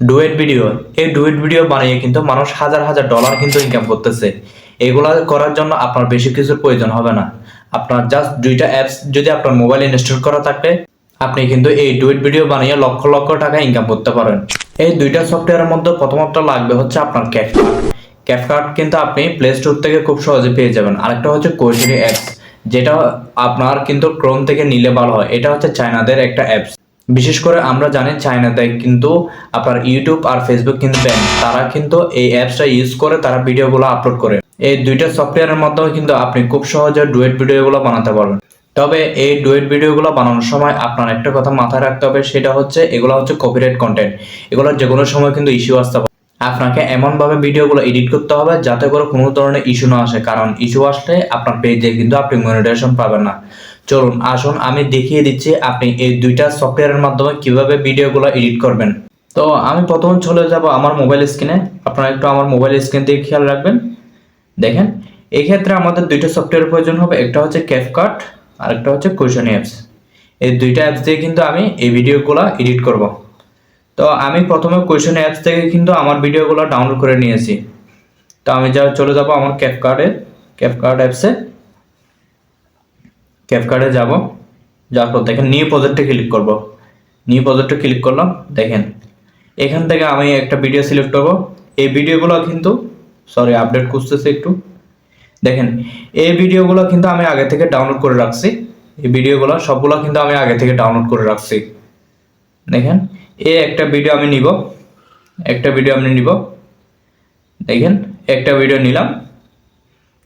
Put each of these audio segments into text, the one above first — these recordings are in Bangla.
ডুয়েট ভিডিও, এই ডুয়েট ভিডিও বানিয়ে কিন্তু মানুষ হাজার হাজার ডলার কিন্তু ইনকাম করতেছে। এগুলা করার জন্য আপনার বেশি কিছুর প্রয়োজন হবে না। আপনার জাস্ট দুইটা অ্যাপস যদি আপনার মোবাইলে ইনস্টল করা থাকে আপনি কিন্তু এই ডুয়েট ভিডিও বানিয়ে লক্ষ লক্ষ টাকা ইনকাম করতে পারেন। এই দুইটা সফটওয়্যারের মধ্যে প্রথমত লাগবে হচ্ছে আপনার ক্যাপকার্ট ক্যাপকার্ট কিন্তু আপনি প্লে স্টোর থেকে খুব সহজে পেয়ে যাবেন। আরেকটা হচ্ছে কোয়েশনি অ্যাপস যেটা আপনার কিন্তু ক্রোম থেকে নিলে ভালো হয়। এটা হচ্ছে চায়নাদের একটা অ্যাপস বিশেষ করে আমরা জানি চায়নাতে কিন্তু আপনার ইউটিউব আর ফেসবুক কিন্তু ব্যান তারা কিন্তু এই অ্যাপসটা ইউজ করে তারা ভিডিওগুলো আপলোড করে। এই দুইটা সফটওয়্যারের মাধ্যমে কিন্তু আপনি খুব সহজে ডুয়েট ভিডিওগুলো বানাতে পারবেন। তবে এই ডুয়েট ভিডিওগুলো বানানোর সময় আপনার একটা কথা মাথায় রাখতে হবে, সেটা হচ্ছে এগুলো হচ্ছে কপিরাইট কন্টেন্ট এগুলো যে কোনো সময় কিন্তু ইস্যু আসতে পারে। আপনাকে এমনভাবে ভিডিওগুলো এডিট করতে হবে যাতে করে কোনো ধরনের ইস্যু না আসে। কারণ ইস্যু আসলে আপনার পেজে কিন্তু আপনি মনিটাইজেশন পাবেন না। চলুন, আসুন, আমি দেখিয়ে দিচ্ছি আপনি এই দুইটা সফটওয়্যারের মাধ্যমে কীভাবে ভিডিওগুলো এডিট করবেন। তো আমি প্রথম চলে যাব আমার মোবাইল স্ক্রিনে। আপনারা একটু আমার মোবাইল স্ক্রিন দিয়ে খেয়াল রাখবেন। দেখেন এই ক্ষেত্রে আমাদের দুইটা সফটওয়্যার প্রয়োজন হবে, একটা হচ্ছে ক্যাপকাট আর একটা হচ্ছে কোশন অ্যাপস এই দুইটা অ্যাপস দিয়ে কিন্তু আমি এই ভিডিওগুলো এডিট করব। তো আমি প্রথমে কোয়েশন অ্যাপস থেকে কিন্তু আমার ভিডিওগুলো ডাউনলোড করে নিয়েছি। তো আমি যা চলে যাব আমার ক্যাপকার্ডে ক্যাপকার্ড অ্যাপসে ক্যাপকার্ডে যাব। যাওয়ার পর দেখেন নিউ প্রজেক্টে ক্লিক করব। নিউ প্রজেক্টে ক্লিক করলাম, দেখেন। এখান থেকে আমি একটা ভিডিও সিলেক্ট করব এই ভিডিওগুলো কিন্তু সরি আপডেট করতেছে একটু। দেখেন, এই ভিডিওগুলো কিন্তু আমি আগে থেকে ডাউনলোড করে রাখছি। এই ভিডিওগুলো সবগুলো কিন্তু আমি আগে থেকে ডাউনলোড করে রাখছি। দেখেন, এই একটা ভিডিও আমি নিব। একটা ভিডিও আমি নিব। দেখেন, একটা ভিডিও নিলাম।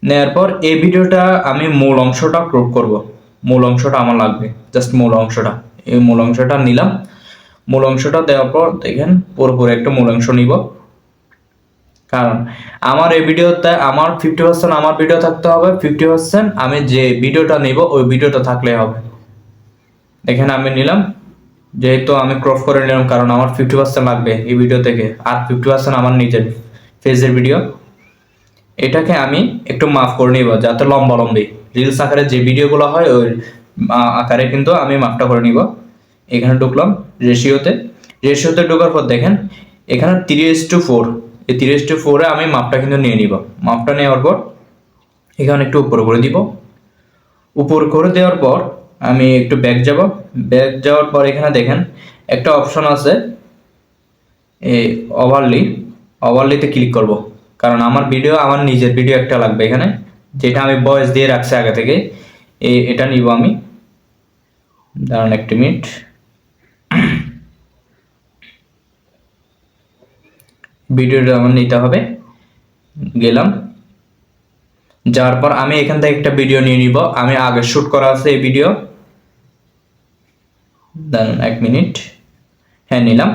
নেওয়ার পর এই ভিডিওটা আমি মূল অংশটা ক্রপ করব। মূল অংশটা আমার লাগবে। জাস্ট মূল অংশটা। এই মূল অংশটা নিলাম। মূল অংশটা দেওয়ার পর দেখেন পুরোপুরি একটা মূল অংশ নিব। কারণ আমার এই ভিডিওতে আমার ফিফটি পার্সেন্ট আমার ভিডিও থাকতে হবে ফিফটি পার্সেন্ট আমি যে ভিডিওটা নিব ওই ভিডিওটা থাকলে হবে। এখানে আমি নিলাম। যেহেতু আমি ক্রপ করে নিলাম, কারণ আমার ফিফটি পার্সেন্ট লাগবে এই ভিডিও থেকে। আর ফিফটি পার্সেন্ট আমার নিজের ফেসের ভিডিও এটাকে আমি একটু মাফ করে নিব, যাতে লম্বা লম্বি। রিলস আকারে যে ভিডিওগুলো হয়, ওই আকারে কিন্তু আমি মাফটা করে নিব। এখানে ঢুকলাম রেশিওতে রেশিওতে ঢোকার পর দেখেন, এখানে তিরিশ টু ফোর এই তিরিশ টু ফোরে আমি মাপটা কিন্তু নিয়ে নিব। মাপটা নেওয়ার পর এখানে একটু উপর করে দিব। উপর করে দেওয়ার পর আমি একটু ব্যাক যাব। ব্যাক যাওয়ার পর এখানে দেখেন, একটা অপশন আছে, এই ওভারলি ওভারলিতে ক্লিক করব। কারণ আমার ভিডিও আমার নিজের ভিডিও একটা লাগবে এখানে, যেটা আমি ভয়েস দিয়ে রাখছি আগে থেকে। এটা নিব আমি। দাঁড়ান একটি মিনিট। ভিডিওটা আমার নিতে হবে। গেলাম। যাওয়ার পর আমি এখান থেকে একটা ভিডিও নিয়ে নিব। আমি আগে শ্যুট করা আছে এই ভিডিও দেন এক মিনিট। হ্যাঁ নিলাম।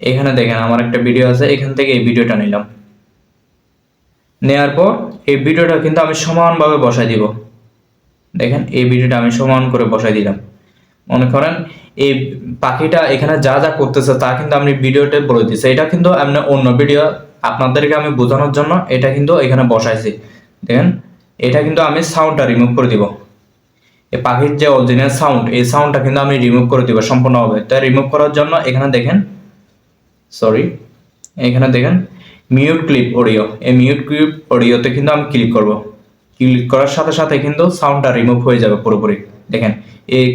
এখানে দেখেন আমার একটা ভিডিও আছে, এখান থেকে এই ভিডিওটা নিলাম। নেওয়ার পর এই ভিডিওটা কিন্তু আমি সমানভাবে বসাই দিব। দেখেন, এই ভিডিওটা আমি সমান করে বসাই দিলাম। মনে করেন, এই পাখিটা এখানে যা যা করতেছে তা কিন্তু আমি ভিডিওতে বলে দিচ্ছি এটা কিন্তু এমনি অন্য ভিডিও। আপনাদেরকে আমি বোঝানোর জন্য এটা কিন্তু এখানে বসাইছি। দেখেন, এটা কিন্তু আমি সাউন্ডটা রিমুভ করে দিব। এই পাখির যে অরিজিনাল সাউন্ড এই সাউন্ডটা কিন্তু আমি রিমুভ করে দিব সম্পূর্ণভাবে। তাই রিমুভ করার জন্য এখানে দেখেন সরি এখানে দেখেন মিউট ক্লিপ অডিও এই মিউট ক্লিপ অডিওতে কিন্তু আমি ক্লিক করব। ক্লিক করার সাথে সাথে কিন্তু সাউন্ডটা রিমুভ হয়ে যাবে পুরোপুরি। দেখেন এই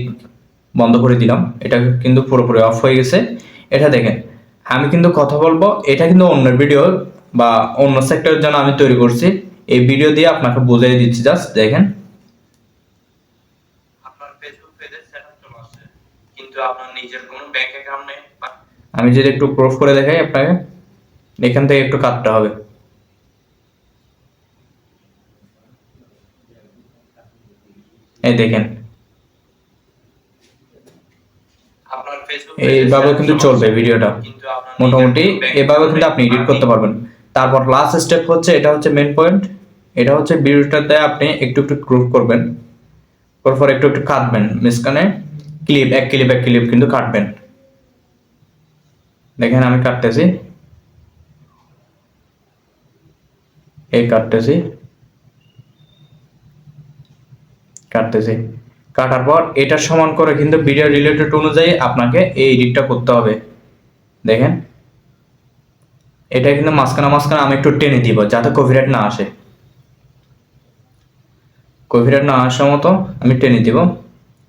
বন্ধ করে দিলাম। এটা কিন্তু পুরোপুরি অফ হয়ে গেছে। এটা দেখেন আমি কিন্তু কথা বলব। এটা কিন্তু অন্য ভিডিও বা অন্য সেক্টরের জন্য আমি তৈরি করছি। এই ভিডিও দিয়ে আপনাকে বুঝিয়ে দিচ্ছি জাস্ট দেখেন। আপনার ফেসবুক পেজের সেটআপ চলে আসছে। কিন্তু আপনার নিজের কোনো ব্যাংক অ্যাকাউন্ট নেই আমি যদি একটু প্রুফ করে দেখাই আপনাকে। এখান থেকে একটু কাটতে হবে। এই দেখেন। এইভাবে কিন্তু চলবে ভিডিওটা। মোটামুটি এভাবে কিন্তু আপনি এডিট করতে পারবেন। তারপর লাস্ট স্টেপ হচ্ছে এটা হচ্ছে মেন পয়েন্ট এটা হচ্ছে ভিডিওটাতে আপনি একটু একটু গ্রুপ করবেন। তারপর একটু একটু কাটবেন। মিসকানে ক্লিপ এক ক্লিপ এক ক্লিপ কিন্তু কাটবেন। দেখেন আমি কাটতেছি। এই কাটতেছি কাটতেছি কাটার পর এটা সমান করে কিন্তু ভিডিও রিলেটেড অনুযায়ী আপনাকে এই এডিটটা করতে হবে। দেখেন, এটা কিন্তু মাঝখানে মাঝখানে আমি একটু টেনে দিব যাতে কপিরাইট না আসে। কপিরাইট না আসার মতো আমি টেনে দিব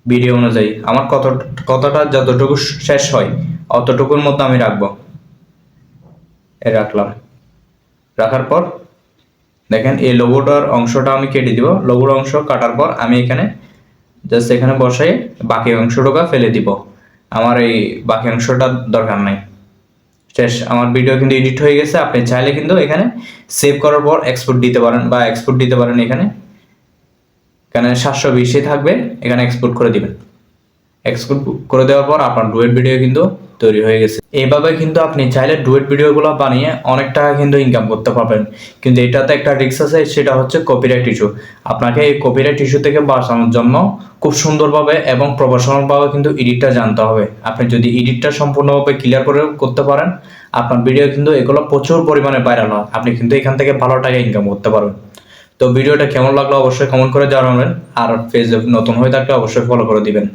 ভিডিও অনুযায়ী। আমার কত কতটা যতটুকু শেষ হয় অতটুকুর মধ্যে আমি রাখব। এ রাখলাম। রাখার পর দেখেন, এই লোগোটার অংশটা আমি কেটে দিব। লোগোর অংশ কাটার পর আমি এখানে জাস্ট এখানে বসাই, বাকি অংশটুকু ফেলে দিব। আমার এই বাকি অংশটা দরকার নাই। শেষ, আমার ভিডিও কিন্তু এডিট হয়ে গেছে। আপনি চাইলে কিন্তু এখানে সেভ করার পর এক্সপোর্ট দিতে পারেন বা এক্সপোর্ট দিতে পারেন এখানে। এখানে সাতশো বিশে থাকবে, এখানে এক্সপোর্ট করে দিবেন। এক্সপোর্ট করে দেওয়ার পর আপনার ডুয়েট ভিডিও কিন্তু তৈরি হয়ে গেছে। এইভাবে কিন্তু আপনি চাইলে ডুয়েট ভিডিওগুলো বানিয়ে অনেক টাকা কিন্তু ইনকাম করতে পারবেন। কিন্তু এটাতে একটা রিস্ক আছে, সেটা হচ্ছে কপিরাইট ইস্যু আপনাকে এই কপিরাইট ইস্যু থেকে বাঁচানোর জন্য খুব সুন্দরভাবে এবং প্রফেশনালভাবে কিন্তু এডিটটা জানতে হবে। আপনি যদি এডিটটা সম্পূর্ণভাবে ক্লিয়ার করে করতে পারেন, আপনার ভিডিও কিন্তু এগুলো প্রচুর পরিমাণে ভাইরাল হয়। আপনি কিন্তু এখান থেকে ভালো টাকা ইনকাম করতে পারবেন। তো ভিডিওটা কেমন লাগল অবশ্যই কমেন্ট করে জানাবেন। আর ফেসবুক নতুন হয়ে থাকলে অবশ্যই ফলো করে দিবেন।